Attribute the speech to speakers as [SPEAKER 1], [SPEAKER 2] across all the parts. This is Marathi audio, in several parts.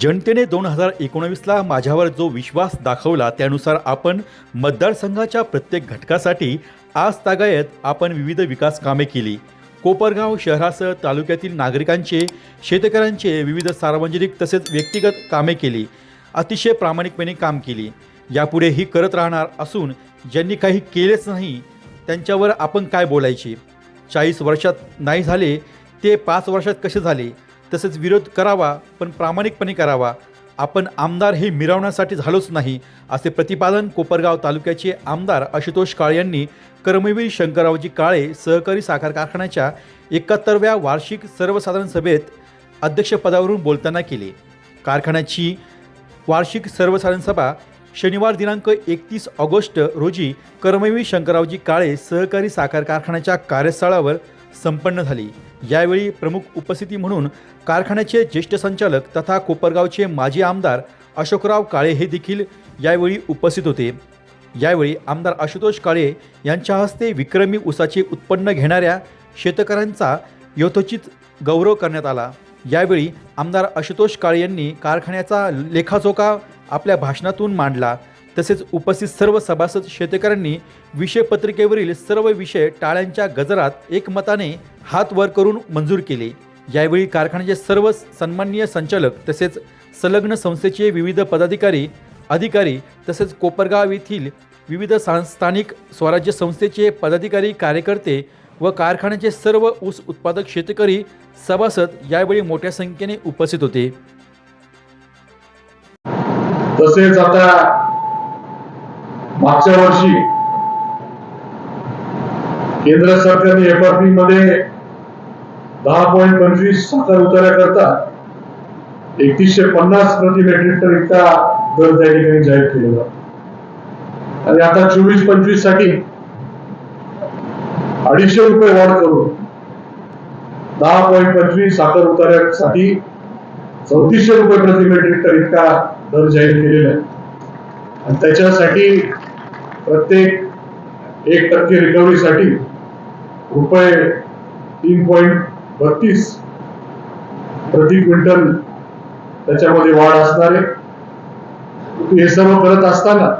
[SPEAKER 1] जनतेने दोन हजार एकोणवीसला माझ्यावर जो विश्वास दाखवला त्यानुसार आपण मतदारसंघाच्या प्रत्येक घटकासाठी आज तागायत आपण विविध विकास कामे केली. कोपरगाव शहरासह तालुक्यातील नागरिकांचे शेतकऱ्यांचे विविध सार्वजनिक तसेच व्यक्तिगत कामे केली. अतिशय प्रामाणिकपणे काम केली. यापुढे ही करत राहणार असून ज्यांनी काही केलेच नाही त्यांच्यावर आपण काय बोलायचे? चाळीस वर्षात नाही झाले ते पाच वर्षात कसे झाले तसेच विरोध करावा पण प्रामाणिकपणे करावा. आपण आमदार हे मिरवण्यासाठी झालोच नाही असे प्रतिपादन कोपरगाव तालुक्याचे आमदार आशुतोष काळे यांनी कर्मवीर शंकररावजी काळे सहकारी साखर कारखान्याच्या एकाहत्तरव्या वार्षिक सर्वसाधारण सभेत अध्यक्षपदावरून बोलताना केले. कारखान्याची वार्षिक सर्वसाधारण सभा शनिवार दिनांक एकतीस ऑगस्ट रोजी कर्मवीर शंकररावजी काळे सहकारी साखर कारखान्याच्या कार्यस्थळावर संपन्न झाली. यावेळी प्रमुख उपस्थिती म्हणून कारखान्याचे ज्येष्ठ संचालक तथा कोपरगावचे माजी आमदार अशोकराव काळे हे देखील यावेळी उपस्थित होते. यावेळी आमदार आशुतोष काळे यांच्या हस्ते विक्रमी ऊसाचे उत्पन्न घेणाऱ्या शेतकऱ्यांचा यथोचित गौरव करण्यात आला. यावेळी आमदार आशुतोष काळे यांनी कारखान्याचा लेखाजोखा आपल्या भाषणातून मांडला. तसेच उपस्थित सर्व सभासद शेतकऱ्यांनी विषयपत्रिकेवरील सर्व विषय टाळ्यांच्या गजरात एकमताने हात वर करून मंजूर केले. यावेळी कारखान्याचे सर्व सन्माननीय संचालक तसेच संलग्न संस्थेचे विविध पदाधिकारी अधिकारी तसेच कोपरगाव येथील विविध स्थानिक स्वराज्य संस्थेचे पदाधिकारी कार्यकर्ते व कारखान्याचे सर्व ऊस उत्पादक शेतकरी सभासद यावेळी मोठ्या संख्येने उपस्थित होते.
[SPEAKER 2] तसेच आता मागच्या वर्षी केंद्र सरकारने एफआरपी मध्ये दहा पॉईंट पंचवीस साखर उतार्या करता एकतीसशे पन्नास प्रति मेट्रिक टन इतका दर त्या ठिकाणी जाहीर केलेला आणि आता चोवीस पंचवीससाठी अडीचशे रुपये वाढ करून दहा पॉईंट पंचवीस साखर उतार्यासाठी चौतीसशे रुपये प्रति मेट्रिक टन इतका दर जाहीर केलेला आहे. आणि त्याच्यासाठी प्रत्येक एक टक्के रिकव्हरीसाठी रुपये तीन पॉईंट बत्तीस प्रति क्विंटल त्याच्यामध्ये वाढ असणार आहे. हे सर्व करत असताना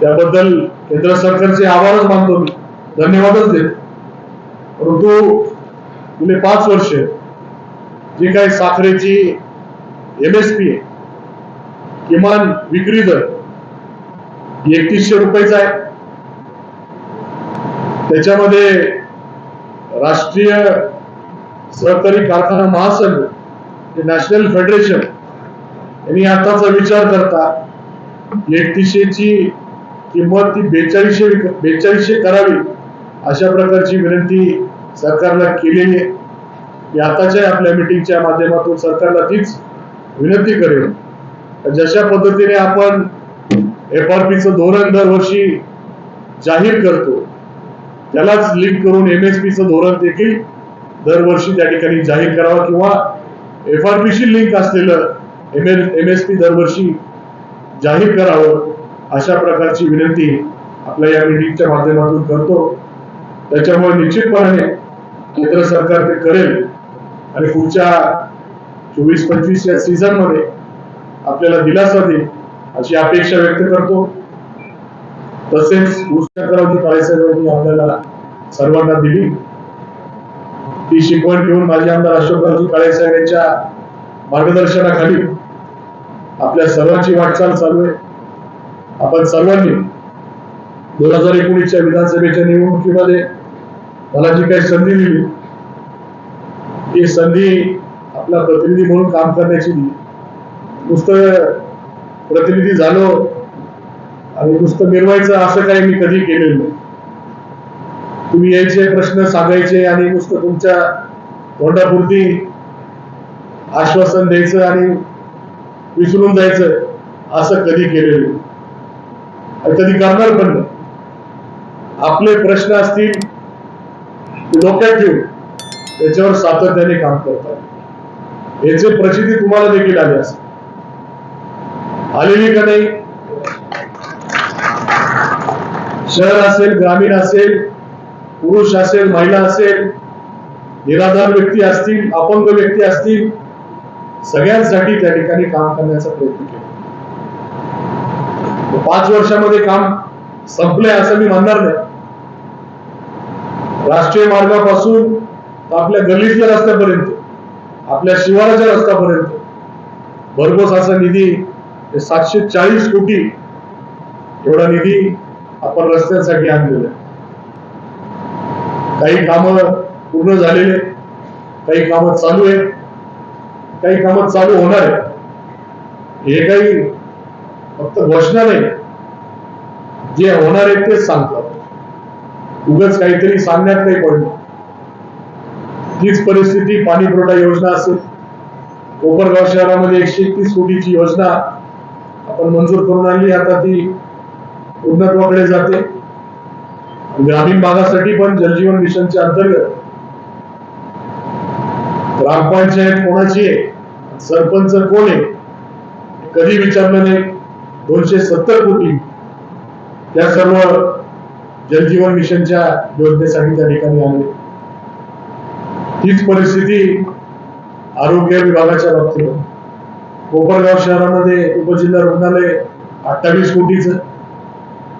[SPEAKER 2] त्याबद्दल केंद्र सरकारचे आभारच मानतो मी. धन्यवादच देतो. परंतु गेले पाच वर्ष जी काही साखरेची एम एस आहे किमान विक्री दर एकतीसशे रुपयेचा आहे. त्याच्यामध्ये राष्ट्रीय सहकारी कारखाना महासंघ नॅशनल फेडरेशन यांनी आताचा विचार करता एकतीसशेची किंमत ती बेचाळीसशे बेचाळीसशे करावी अशा प्रकारची विनंती सरकारला केलेली आहे. की आताच्या आपल्या मिटिंगच्या माध्यमातून सरकारला तीच विनंती करेल जशा पद्धतीने आपण एफ आर पीचं धोरण दरवर्षी जाहीर करतो. त्यालाच लिंक करून एमएसपीचं धोरण देखील दरवर्षी त्या ठिकाणी जाहीर करावं किंवा एफ आर पीशी लिंक असलेलं एम एस पी दरवर्षी जाहीर करावं अशा प्रकारची विनंती आपल्या या मिटिंगच्या माध्यमातून करतो. त्याच्यामुळे निश्चितपणे केंद्र सरकार ते करेल आणि पुढच्या चोवीस पंचवीस या सीझनमध्ये आपल्याला दिलासा देईल. अशी अपेक्षा व्यक्त करतो. तसेच ऊसचक्रावती काळेसाहेबांनी आपल्याला सर्वांना दिली. ती शिकवण घेऊन माझे आमदार अशोकरावजी काळेसाहेब यांच्या मार्गदर्शनाखाली आपल्या सर्वांची वाटचाल चालू आहे. आपण सर्वांनी दोन हजार एकोणीसच्या विधानसभेच्या निवडणुकीमध्ये मला जी काही संधी दिली ती संधी आपला प्रतिनिधी म्हणून काम करण्याची दिली नुसतं प्रतिनिधी झालो. आणि नुसतं मिरवायचं असं काही मी कधी केलेलं नाही. तुम्ही यायचे प्रश्न सांगायचे आणि नुसतं तुमच्या तोंडापुरती आश्वासन द्यायचं आणि विसरून जायचं असं कधी केलेलं नाही. आणि कधी करणार पण नाही. आपले प्रश्न असतील डोक्यात ठेवून त्याच्यावर सातत्याने काम करतात. याचे प्रचिती तुम्हाला देखील आले असतात आलेली का नाही? शहर असेल ग्रामीण असेल पुरुष असेल महिला असेल निराधार व्यक्ती असतील अपंग व्यक्ती असतील सगळ्यांसाठी त्या ठिकाणी काम करण्याचा प्रयत्न केला. पाच वर्षामध्ये काम संपलंय असं मी म्हणणार नाही. राष्ट्रीय मार्गापासून आपल्या गल्लीतल्या रस्त्यापर्यंत आपल्या शिवाराच्या रस्त्यापर्यंत भरघोस असा निधी सातशे चाळीस कोटी एवढा निधी आपण रस्त्यांसाठी आणलेला काही कामं पूर्ण झालेले काही कामं चालू आहे काही कामं चालू होणार आहे हे काही फक्त घोषणा नाही. जे होणार आहे तेच सांगतात. उगाच काहीतरी सांगण्यात काही पडलं तीच परिस्थिती पाणी पुरवठा योजना असेल. कोपरगाव शहरामध्ये एकशे तीस कोटीची योजना आपण मंजूर करून आणली आता ती उन्नतवाकडे जाते. ग्रामीण भागासाठी पण जलजीवन मिशनच्या अंतर्गत. ग्रामपंचायत कोणाची आहे? सरपंच कोण आहे? कधी विचारलं नाही? दोनशे सत्तर कोटी. त्या सर्व जलजीवन मिशनच्या योजनेसाठी त्या ठिकाणी आणले तीच परिस्थिती आरोग्य विभागाच्या बाबतीत कोपरगाव शहरामध्ये उपजिल्हा रुग्णालय अठ्ठावीस कोटीच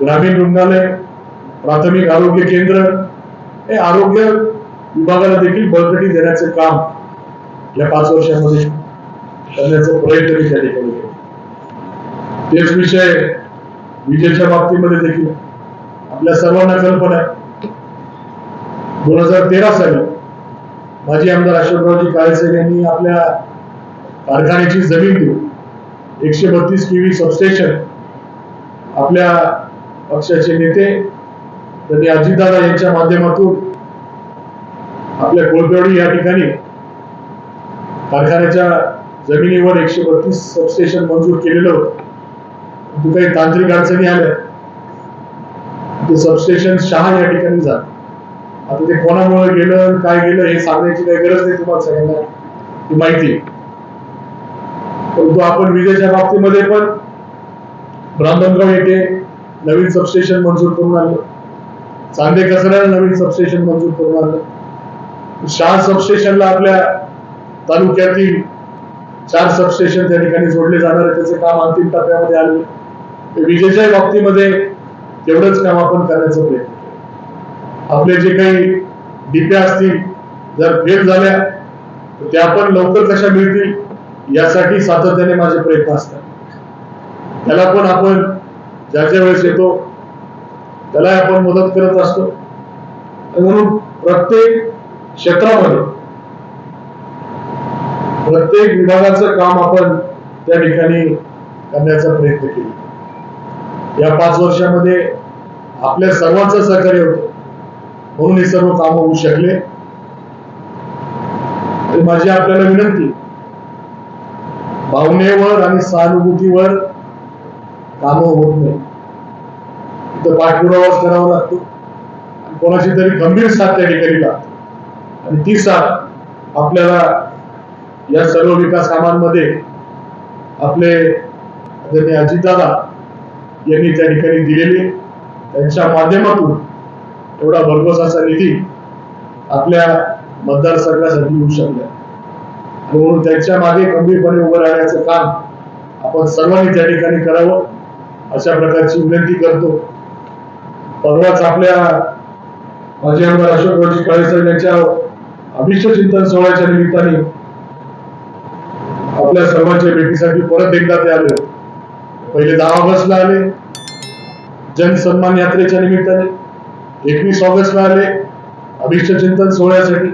[SPEAKER 2] ग्रामीण रुग्णालय प्राथमिक आरोग्य केंद्र हे आरोग्य विभागाला देखील बळकटी देण्याचे काम या पाच वर्षामध्ये करण्याचा प्रयत्न मी त्या ठिकाणी केला. तेच विषय विजेच्या बाबतीमध्ये देखील आपल्या सर्वांना कल्पना आहे. दोन हजार तेरा साली माजी आमदार अशोकरावजी काळेसाहेब यांनी आपल्या कारखान्याची जमीन देऊ एकशे बत्तीस केव्ही सबस्टेशन आपल्या पक्षाचे नेते त्यांनी अजितदादा यांच्या माध्यमातून आपल्या कोळपेवाडी या ठिकाणी कारखान्याच्या जमिनीवर एकशे बत्तीस सबस्टेशन मंजूर केलेलं होतं. काही तांत्रिक अडचणी आल्या. ते सबस्टेशन शहा या ठिकाणी झालं. आता ते कोणामुळे गेलं काय गेलं हे सांगण्याची काही गरज नाही तुम्हाला सगळ्यांना. ती माहिती आहे. परंतु आपण विजेच्या बाबतीमध्ये पण ब्राह्मणगाव येथे नवीन सबस्टेशन मंजूर करून आणलं चांदे कचऱ्याला नवीन सबस्टेशन मंजूर करून आणलं शहा सबस्टेशनला आपल्या तालुक्यातील चार सबस्टेशन त्या ठिकाणी जोडले जाणार आहे त्याचे काम अंतिम टप्प्यामध्ये आले. ते विजेच्या बाबतीमध्ये तेवढंच काम आपण करण्याचा प्रयत्न आपले जे काही डिप्या असतील जर फेल झाल्या तर त्या पण लवकर कशा मिळतील यासाठी सातत्याने माझे प्रयत्न असतात. त्याला पण आपण ज्या ज्या वेळेस येतो त्याला आपण मदत करत असतो. म्हणून प्रत्येक क्षेत्रामध्ये प्रत्येक विभागाचं काम आपण त्या ठिकाणी करण्याचा प्रयत्न केला. या पाच वर्षामध्ये आपल्या सर्वांचं सहकार्य होतं. म्हणून हे सर्व काम होऊ शकले. माझी आपल्याला विनंती भावनेवर आणि सहानुभूतीवर काम होत नाही. तर पाठपुरावाच करावा लागतो. कोणाची तरी गंभीर साथ त्या ठिकाणी लागते. आणि ती साथ आपल्याला या सर्व विकास कामांमध्ये आपले आदरणीय अजितदादा यांनी त्या ठिकाणी दिलेली त्यांच्या माध्यमातून एवढा भरघोसाचा निधी आपल्या मतदारसंघासाठी येऊ शकला म्हणून त्यांच्या मागे गंभीरपणे उभं राहण्याचं काम आपण सर्वांनी त्या ठिकाणी करावं अशा प्रकारची विनंती करतो. परवाच आपल्या माजी आमदार अशोकरावजी काळेसाहेब यांच्या अभिष्ट चिंतन सोहळ्याच्या निमित्ताने आपल्या सर्वांच्या भेटीसाठी परत एकदा ते आले. पहिले दहा ऑगस्टला आले. जनसन्मान यात्रेच्या निमित्ताने एकवीस ऑगस्टला आले अभिष्ट चिंतन सोहळ्यासाठी.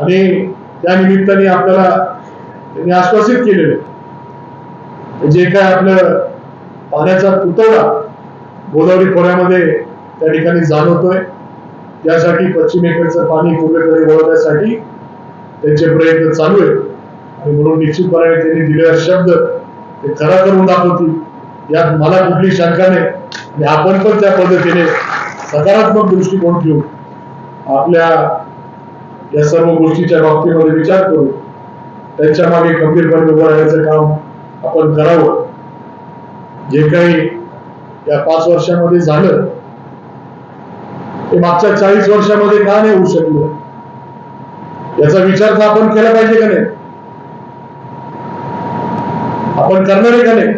[SPEAKER 2] आणि त्या निमित्ताने आपल्याला त्यांनी आश्वासित केलेलं जे काय आपलं पाण्याचा पुतळा गोदावरी खोऱ्यामध्ये त्या ठिकाणी जाणवतोय त्यासाठी पश्चिमेकडचं पाणी पूर्वेकडे वळवण्यासाठी त्यांचे प्रयत्न चालू आहेत. आणि म्हणून निश्चितपणे त्यांनी दिलेला शब्द ते खरा करून दाखवतील. यात मला कुठली शंका नाही. आणि आपण पण त्या पद्धतीने सकारात्मक दृष्टिकोन ठेवून आपल्या या सर्व गोष्टीच्या बाबतीमध्ये विचार करू त्यांच्या मागे गंभीरपणे उभं राहण्याचं काम आपण करावं. जे काही या पाच वर्षामध्ये झालं ते मागच्या चाळीस वर्षामध्ये का नाही होऊ शकलं? याचा विचार तर आपण केला पाहिजे का नाही? आपण करणार आहे का नाही?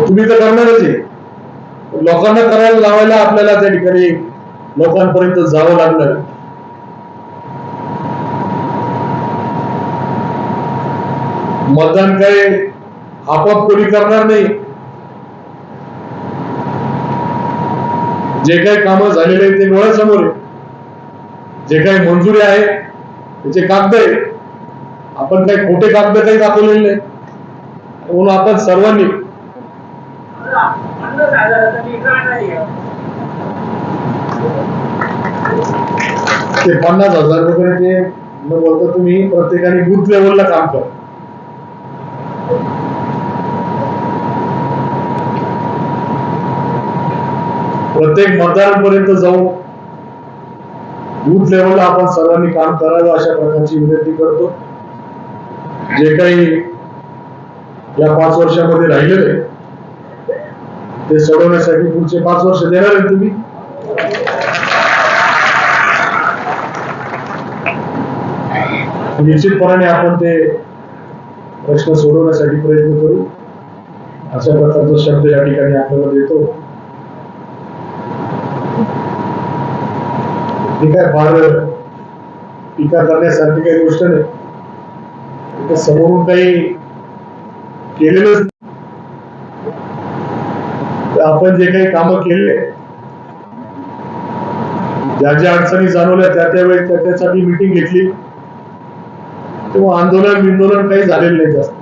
[SPEAKER 2] तुम्ही तर करणारच आहे. लोकांना करायला लावायला आपल्याला त्या ठिकाणी लोकांपर्यंत जावं लागणार. मतदान काय आपाप कोणी करणार नाही. जे काही कामं झालेले आहेत ते डोळ्यासमोर आहे. जे काही मंजुरी आहे त्याचे कागद आहे. आपण काही खोटे कागद काही दाखवलेले नाही. म्हणून आपण सर्वांनी ते पन्नास हजार रुपये ते न बोलता तुम्ही प्रत्येकाने बूथ लेवलला काम करा. प्रत्येक मतदारांपर्यंत जाऊन बूथ लेवलला आपण सर्वांनी काम करावं अशा प्रकारची विनंती करतो. जे काही या पाच वर्षामध्ये राहिलेले ते सोडवण्यासाठी पुढचे पाच वर्ष देणार आहे तुम्ही. निश्चितपणाने आपण ते प्रश्न सोडवण्यासाठी प्रयत्न करू. अशा प्रकारचा शब्द या ठिकाणी आपल्याला देतो. ही काय फार टीका करण्यासारखी काही गोष्ट नाही. समोरून काही केलेलंच तर आपण जे काही काम केले ज्या ज्या अडचणी जाणवल्या त्या त्यावेळी त्या त्यासाठी मिटिंग घेतली. किंवा आंदोलन बिंदोलन काही झालेलं नाही जास्त.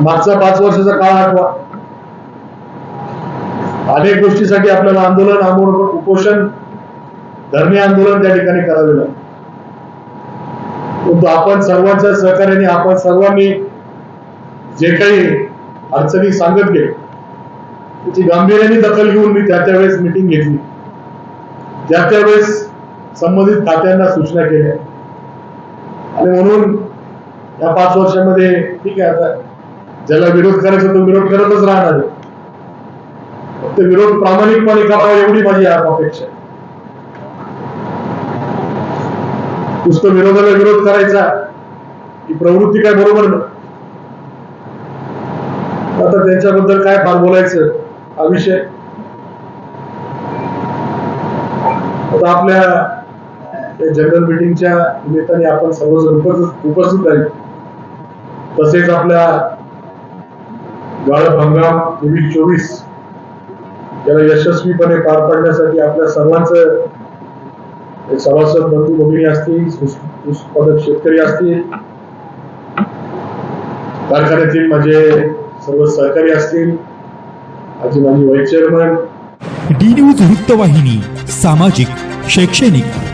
[SPEAKER 2] मागचा पाच वर्षाचा काळ आठवा. अनेक गोष्टीसाठी आपल्याला आंदोलन आमोर उपोषण धरणे आंदोलन त्या ठिकाणी करावे लागले. परंतु आपण सर्वांच्या सहकार्याने आपण सर्वांनी जे काही अडचणी सांगत गेले त्याची गांभीर्याने दखल घेऊन मी त्या त्यावेळेस मिटिंग घेतली. त्या त्यावेळेस संबंधित खात्यांना सूचना केल्या. आणि म्हणून या पाच वर्षामध्ये ठीक आहे आता ज्याला विरोध करायचा तो विरोध करतच राहणार फक्त विरोध प्रामाणिकपणे करावा एवढी माझी अपेक्षा नुसतं विरोधाला विरोध करायचा ही प्रवृत्ती काय बरोबर ना आता त्यांच्याबद्दल काय फार बोलायचं हा विषय. आता आपल्या या जनरल मीटिंगच्या निमित्ताने आपण सर्वजण उपस्थित उपस्थित आहे तसेच आपल्या गाळप हंगाम तेवीस चोवीस याला यशस्वीपणे पार पाडण्यासाठी आपल्या सर्वांचं सभासद बंधू भगिनी असतील उत्पादक शेतकरी असतील कारखान्यातील माझे सर्व सहकारी असतील माझी माझी व्हाईस चेअरमन.
[SPEAKER 3] डी न्यूज वृत्तवाहिनी सामाजिक शैक्षणिक.